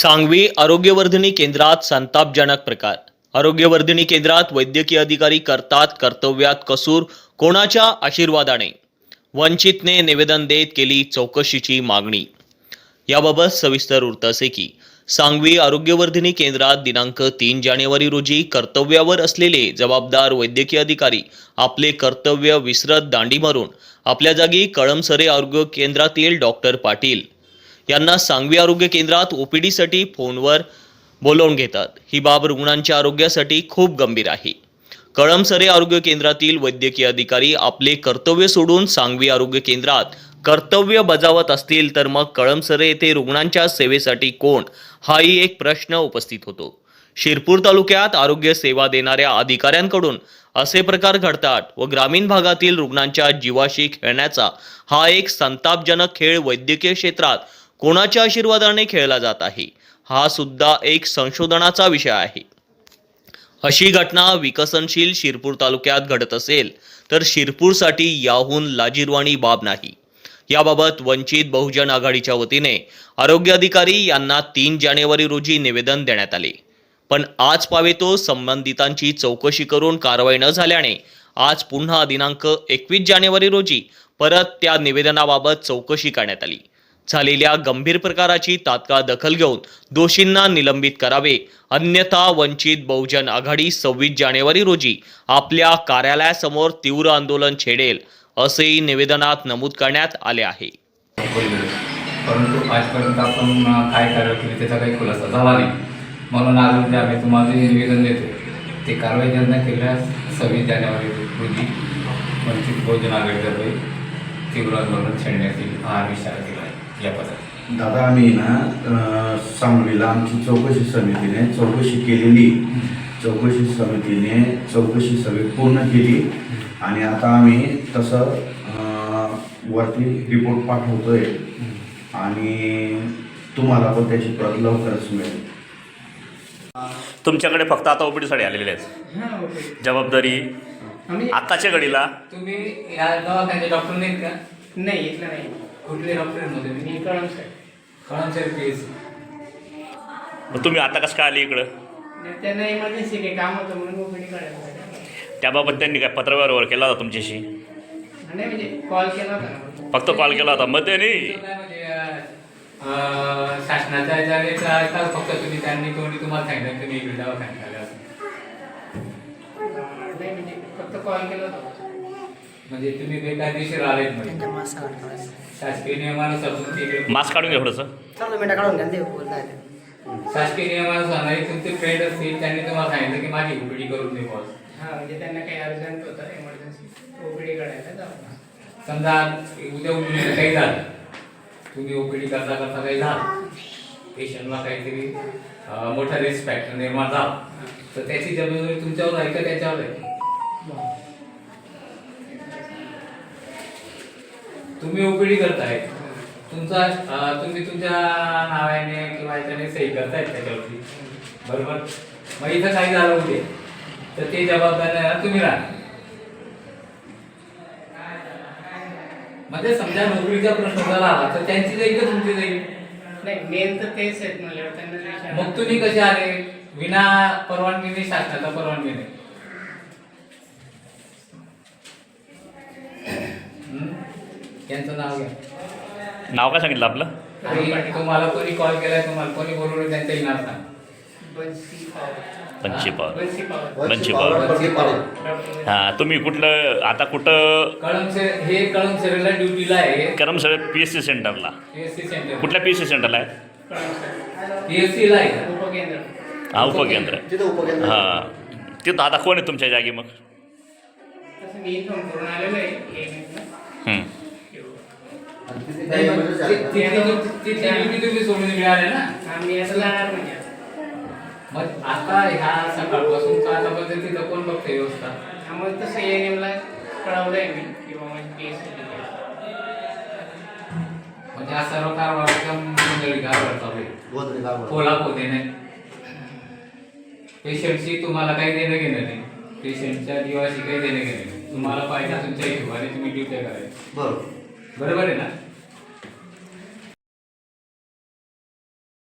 सांगवी आरोग्यवर्धिनी केंद्रात संतापजनक प्रकार. आरोग्यवर्धिनी केंद्रात वैद्यकीय अधिकारी करतात कर्तव्यात कसूर कोणाच्या आशीर्वादाने? वंचितने निवेदन देत केली चौकशीची मागणी. याबाबत सविस्तर वृत्त असे की सांगवी आरोग्यवर्धिनी केंद्रात दिनांक तीन जानेवारी रोजी कर्तव्यावर असलेले जबाबदार वैद्यकीय अधिकारी आपले कर्तव्य विसरत दांडी मारून आपल्या जागी कळमसरे आरोग्य केंद्रातील डॉक्टर पाटील. यांना सांगवी आरोग्य केंद्रात ओपीडीसाठी फोनवर बोलावून घेतात. ही बाब रुग्णांच्या आरोग्यासाठी खूप गंभीर आहे. कळमसरे आरोग्य केंद्रातील वैद्यकीय अधिकारी आपले कर्तव्य सोडून सांगवी आरोग्य केंद्रात कर्तव्य बजावत असतील तर मग कळमसरे येथे रुग्णांच्या सेवेसाठी कोण? हाही एक प्रश्न उपस्थित होतो. शिरपूर तालुक्यात आरोग्य सेवा देणाऱ्या अधिकाऱ्यांकडून असे प्रकार घडतात व ग्रामीण भागातील रुग्णांच्या जीवाशी खेळण्याचा हा एक संतापजनक खेळ वैद्यकीय क्षेत्रात कोणाच्या आशीर्वादाने खेळला जात आहे? हा सुद्धा एक संशोधनाचा विषय आहे. अशी घटना विकसनशील शिरपूर तालुक्यात घडत असेल तर शिरपूरसाठी याहून लाजीरवाणी बाब नाही. याबाबत वंचित बहुजन आघाडीच्या वतीने आरोग्य अधिकारी यांना तीन जानेवारी रोजी निवेदन देण्यात आले. पण आज पावेतो संबंधितांची चौकशी करून कारवाई न झाल्याने आज पुन्हा दिनांक एकवीस जानेवारी रोजी परत त्या निवेदनाबाबत चौकशी करण्यात आली. झालेल्या गंभीर प्रकाराची तात्काळ दखल घेऊन दोषींना निलंबित करावे. अन्यथा वंचित बहुजन आघाडी सव्वीस जानेवारी रोजी आपल्या कार्यालयासमोर तीव्र आंदोलन छेडेल असेही निवेदनात नमूद करण्यात आले आहे. परंतु आजपर्यंत आपण काय कारवाई केली त्याचा काही खुलासा झाला नाही. म्हणून आज उद्या आम्ही तुम्हाला जे निवेदन देतो ते कारवाई जर न केल्यास सव्वीस जानेवारी रोजी वंचित बहुजन आघाडीतर्फे तीव्र आंदोलन छेडण्यात येईल हा इशारा केला. या पदात दादा आम्ही ना सांगलीला आमची चौकशी समितीने चौकशी केलेली. चौकशी समितीने चौकशी सगळी पूर्ण केली. आणि आता आम्ही तसं वरती रिपोर्ट पाठवतोय. आणि तुम्हाला पण त्याची प्रत लवकरच मिळेल. तुमच्याकडे फक्त आता ओपीडीसाठी आलेले आहेत. जबाबदारी आत्ताच्या घडीला? तुम्ही या दवाखान्याचे डॉक्टर नाहीत का? नाही इथलं नाही कुठले डॉक्टर नव्हते मी पी एस मग तुम्ही आता कसं काय आले इकडं? त्यांना इमर्जन्सी काही काम होतं म्हणून काढायला त्याबाबत त्यांनी काय पत्रव्यवहार केला होता तुमच्याशी? नाही म्हणजे कॉल केला होता ना. फक्त कॉल केला होता. मग त्यांनी? म्हणजे अं, शासनाच्या फक्त तुम्ही त्यांनी कोणी तुम्हाला सांगितलं तुम्ही इकडे दवाखान्यात आले असं अं, नाही म्हणजे फक्त कॉल केला होता. म्हणजे तुम्ही बेकायदेशीर आलेत म्हणजे शासकीय नियमानुसार तुमची मास्क काढून घ्या थोडंसं. चालू मिनटं काढून घ्या ते बोलताय. शासकीय नियमानुसार नाही तुमचे फ्रेंड असतील त्यांनी तुम्हाला सांगितलं की माझी उपडी करून दे बॉस हा म्हणजे त्यांना काही अर्जंट होतं इमर्जन्सी ओपीडी काढायला जाऊ. समजा उद्या उद्या काही झालं. तुम्ही ओपीडी करता करता काही झालं. पेशंटला काहीतरी अं, मोठा रिस्क फॅक्टर निर्माण झाला. तर त्याची जबाबदारी तुमच्यावर आहे का त्याच्यावर आहे? तुम्ही ओपीडी करताय. तुमचा तुम्ही तुमच्या नावाने किंवा ह्याच्याने सही करतायत त्याच्यावरती. बरोबर? मग इथं काही झालं उद्या तर ते जबाबदार तुम्ही राहा म्हणजे समजा नोकरीचा प्रश्न झाला तर त्यांची जाईल का तुमची जाईल? नाही मेन तर तेच आहेत. मग तुम्ही कसे आले? विना परवानगीने शासनाचा परवानगी नाही हम्म? त्यांचं नाव घ्या. नाव काय सांगितलं आपलं? आणि तुम्हाला कोणी कॉल केलाय तुम्हाला कोणी बोलवलं त्यांचंही नाव सांग. पॉवर बंशी पवार हां. तुम्ही कुठलं आता कुठं? कळमसे हे कळमसेरेला ड्युटीला आहे. Karam sir P S C सेंटरला पीएससी सेंटर कुठल्या पी एस सी सेंटरला आहे? पीएससी ला? उपकेंद्र. हा उपकेंद्र. तिथं उपकेंद्र. हां. तिथं आता कोण आहे तुमच्या जागी मग? तसं मी फोन करून आलेलो आहे. एक मिनिट हं. नाही, मग ति- तिथली तिथली ड्युटी तुम्ही सोडून मिळाले ना आम्ही आता जाणार म्हणजे आता. मग आता ह्या सकाळपासून आतापर्यंत तिथं कोण बघते व्यवस्था त्यामुळे तसं एएनएमला कळवलंय मी किंवा माझी केस म्हणजे हा सर्व कारभार मंडळी कारभार चालू आहे खोला नाही पेशंटशी तुम्हाला काही देणं घेणं नाही पेशंटच्या जीवाशी काही देणं घेणं नाही तुम्हाला पाहिजे तुमच्या हिशोबाने तुम्ही ड्युट्या करायच्या बरोबर बरोबर आहे ना